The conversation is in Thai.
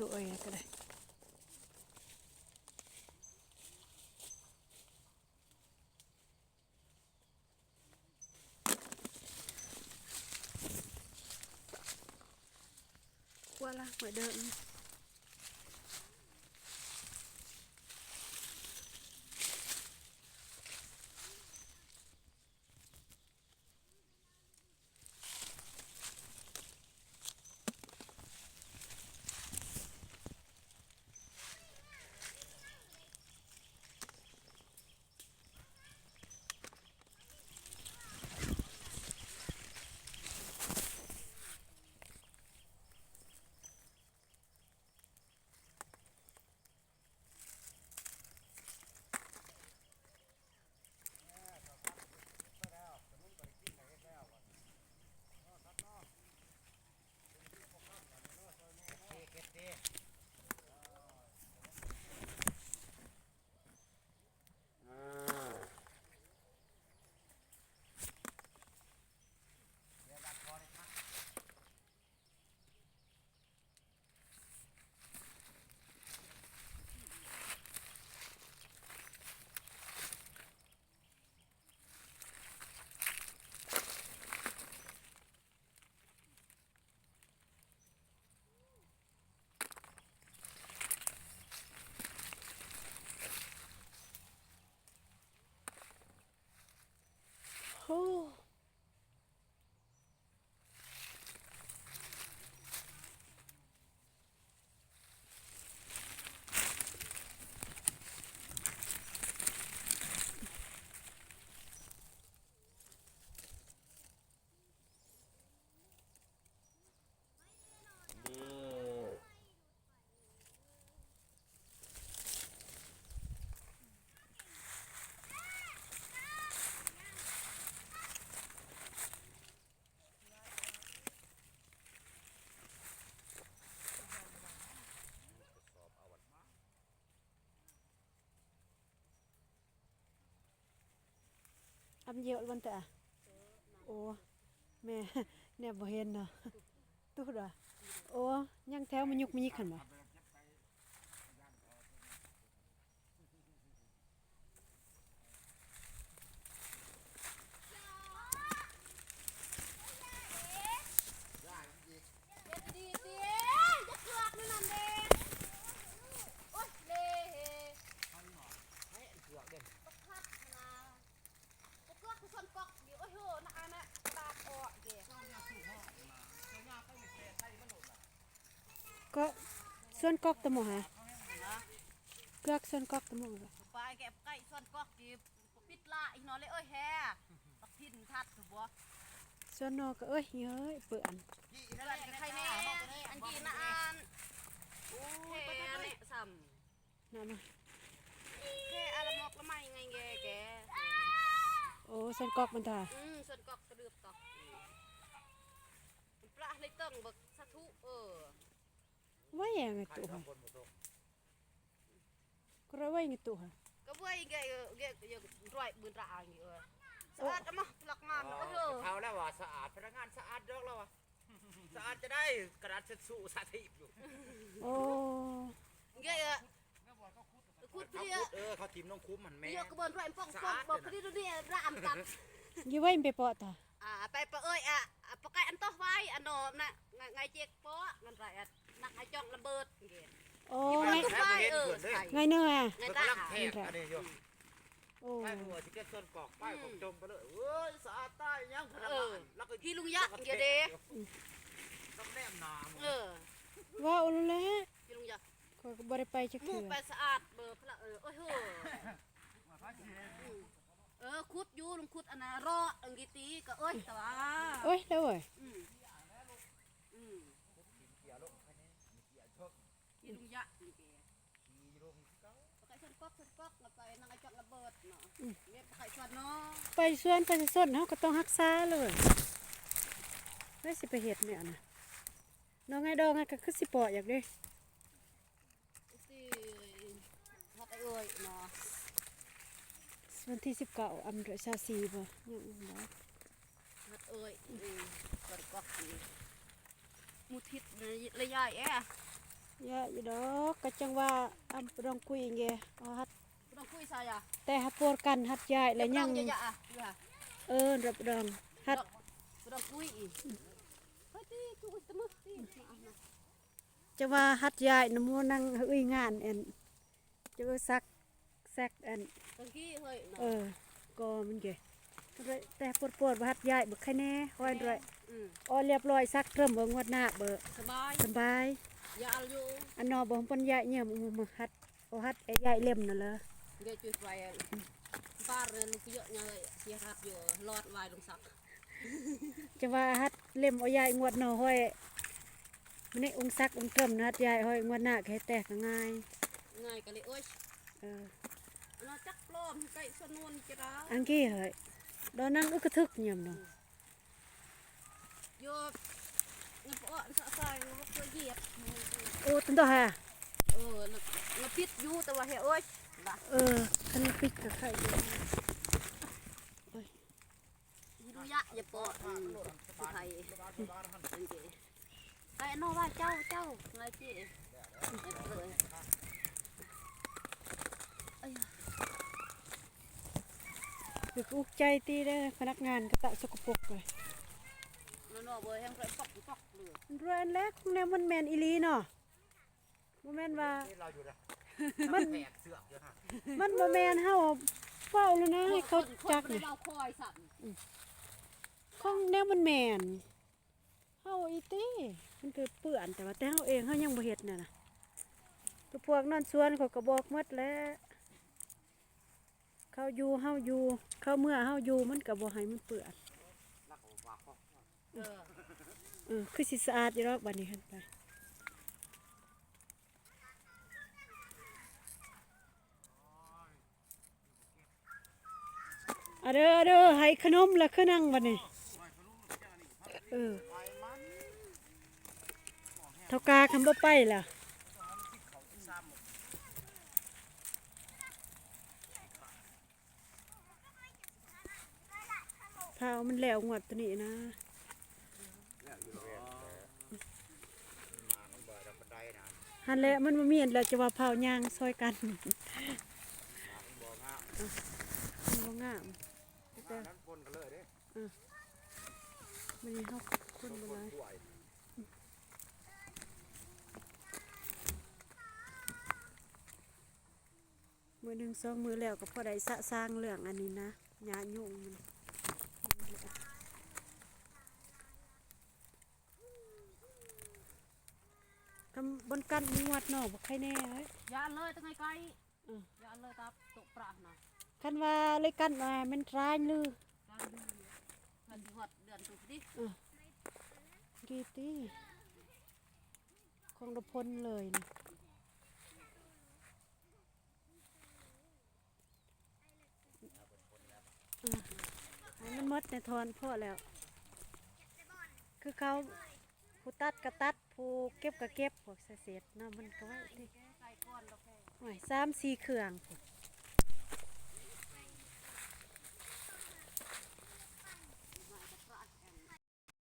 สวยก็ได้ว่ ทำเยอะวันแต่โอ้แม่เนี่ยบ่เห็นเนาะตู้ดอะโอ้ยังแถวมันยุกมีขันบ่ ดีๆสิจะเกือกนี่นั่นเด้โอ๊ยเล่บักคักนะบักเกือกคือคนกอกอยู่โอ้ยโหนะอันน่ะกระดาษออกเด้ ก็ส่ วนกอกตะหมอฮะเกือกส่วนกอกตะหมอบ่ไปแก็บไก่ส่วนกอกจีปิดละอีกหนอเลยเอ้ยแฮ่บักทินทัดถูกบ่ส่วนนอกก็เอ้ยเฮ้ยเปื่อนนั่นแหละใครแน่อันจีนะอันโอ้ยแค่เนี่ยซ้น้ำมาำแค่อาละมอกละไม่ไงแกแกโอ้ส่วนกอกมันตาอืมส่วนกอกกระเดือบกอกปลาเลยต้องบักสะทุเออ ว่าอย่างไงตัวฮะก็ระว่าอย่างไงตัวฮะก็เว้ยแกเออแกเยอะร้อยบืนระอ่างอยู่เออสะอาดอะมาหลักมาโอ้โหเขาแล้วว่าสะอาดพนักงานสะอาดดอกแล้วว่ะสะอาดจะได้กระดาษเช็ดสู้สาธิตอยู่โอ้แกเออคุดเขาเพียพูดเออเขาทีมน้องคุ้มมันแม่เยอะกระเบินร้อยป้องป้องบอกพอดีดูนี่ระอ่ำกันอยี่ไว้มันไปเปาะตาอ่าไปปะเอ้ยอะปะไก่อันโตไว้อันโนมน่ะ ไงเจ๊กโป๊ะนั่นไรอะนักไงจ้องระเบิดโอ้ไงไงไว้เออใส่ไงเนื้ออะไงมันตากำลังแทกอันนี้อยู่โอ้ไปหัวที่เก็ตต้นกอกไปผมจมไปเลยเอ้ยสะอาดใต้ยังพนักงานแล้วก็พี่ลุงยะเดี๋ยวเด้ต้องแนมนาเออว่าโอ้รู้แล้วพี่ลุงยะข้อยก็บ่ได้ไปจักหมูเทื่อไปสะอาดเบอร์พละเออโอ้โหเออคุดอยู่ลุงคุดอันน่ะรออังกิตีก็เอ้ยแต่ว่าโอ้ยแล้วเว้ยอืมอืมพี่ลุงยะนี่แกปะไก่ชนก๊อกชนก๊อกแล้วไปนางไอ้จักระเบิ ดเนาะเว็บปะไก่ชนเนาะไปส่วนไปส่วนเฮาก็ต้องรักษาเลยแล้วสิไปเฮ็ดแม่น่ะน้องไงดอกไงก็คือสิเปาะอยากเด้สิฮัดไอ้เอ้ยเนาะวันที่19อำเภอชาซีบ่ยังบ่ฮัดเอ้ยอืมชนก๊อกนี่มุทิศระยะแอะยะอยู่ดอกก็จังว่าอำดองคุยไงเอาฮัดต้องคุย ใส่อะแต่ฮัดปวดกันฮัดยายแล้วยังจะอะเนี่ยเออรับรองฮัดต้องคุยอีกเฮ้ยตีกูตะมึกตีมานะจะว่าฮัดยายน้ำมูนั่งเอ้ยงานอันจะว่าซักแซกอันตะกี้เฮ้ยเออก็มันเกแต่ปวดปวดๆว่าฮัดยายบ่ใครแน่ห้อยด้วยอืมอ๋อเรียบร้อยซักเริ่มเบิ่งวดหน้าเบอสบายสบายยาอยู่อันนอบ่ปนยายเนี่ยมึงมาฮัดโอฮัดไอ้ยายเล่มนั่นเหรอ เดี๋ยวจุดไฟบ้านเรือนลูกเยอะเนี่ยเสียรับอยู่รอดวายลงสักจะว่าฮัดเล่มเอายายงวดหนอห้อยมันนี่องค์ซักองค์เติมนะฮัดยายห้อยงวดหน้าแค่แตกก็ง่ายง่ายกันเลยโอ้ยเออเราจักปลอมไก่สนวนจะร้าอันกี้เฮ้ยดอนั่งอึกกระทึกเงียมเนาะโยกเงินปอสะใส่เราเคยเหยียบโอ้ตันต่อฮะเออเราพิษอยู่แต่ว่าเฮ้ยโอ้ย ละเออคันปิดกับไข่ดูยะอย่าปออืมผู้ไทยเป็นเก๋ไอ้นอว่าเจ้าเจ้าไงเก๋เลยเอ้ยคืออุกใจตีได้พนักงานกระตะสกปรกเลยนอนเบอร์แห้งไรปอกปอกเลยเรวยอันแรกแนวมันแมนอีลีเนาะบ่แมนว่า มันแผกเสือกอยู่ฮะมันบ่แม่นเฮาเฝ้าแล้วนะให้เขาจักเลนี่ยเราคอยสั่นของแนวมันแม่นเฮาอีติมันคือเปื้อนแต่ว่าแต่เฮาเองเฮายังบ่เฮ็ดน่ะนะก็พวกนั่นสวนเขาก็บอกหมดแล้วเขาอยู่เฮาอยู่เขาเมื่อเฮาอยู่มันก็บ่ให้มันเปื้อนรักว่าข้อเออเออคือสิสะอาดอยู่ดอกบัดนี้หั่นไป เด้อเด้อให้ขนมละคือนั่งบัดนี้เออเท่ากาคำบ่ไปล่ะเขาที่ซ้ำหมดพามันแล้วงวดตัวนี้นะเนี่ยอยู่เรียนมามันบ่อยดันไดนะหันแหละมันมีอันแล้วจะว่าพายางซอยกัน มานั้นปนกันเลยเด้มันนี่เฮาคนต้นบ่คหนลายป่วยมื้อหนึงสองมื้อแล้วก็พอได้สะสร้างเรื่องอันนี้นะหญ้ายุ่งมันทำบนกันงวดเนาะบ่ใครแน่เอ้ยยาเลยตั้งไงไกลอืมยาเลยตับตกปลาหน่อย คันว่าเลยกันมามันร้ายลือการดูเงินหอดเดือนสุดดิกีตีของระพลเลยนะอะให้มันหมดในทอนพ่อแล้ว คือเขาผู้ตัดก็ตัดผู้เก็บก็เก็บพวกเศษๆเนาะมันก็ไว้ที่ใส่ก้อนแล้วแค่หน่อยสามสี่เครื่องพู้น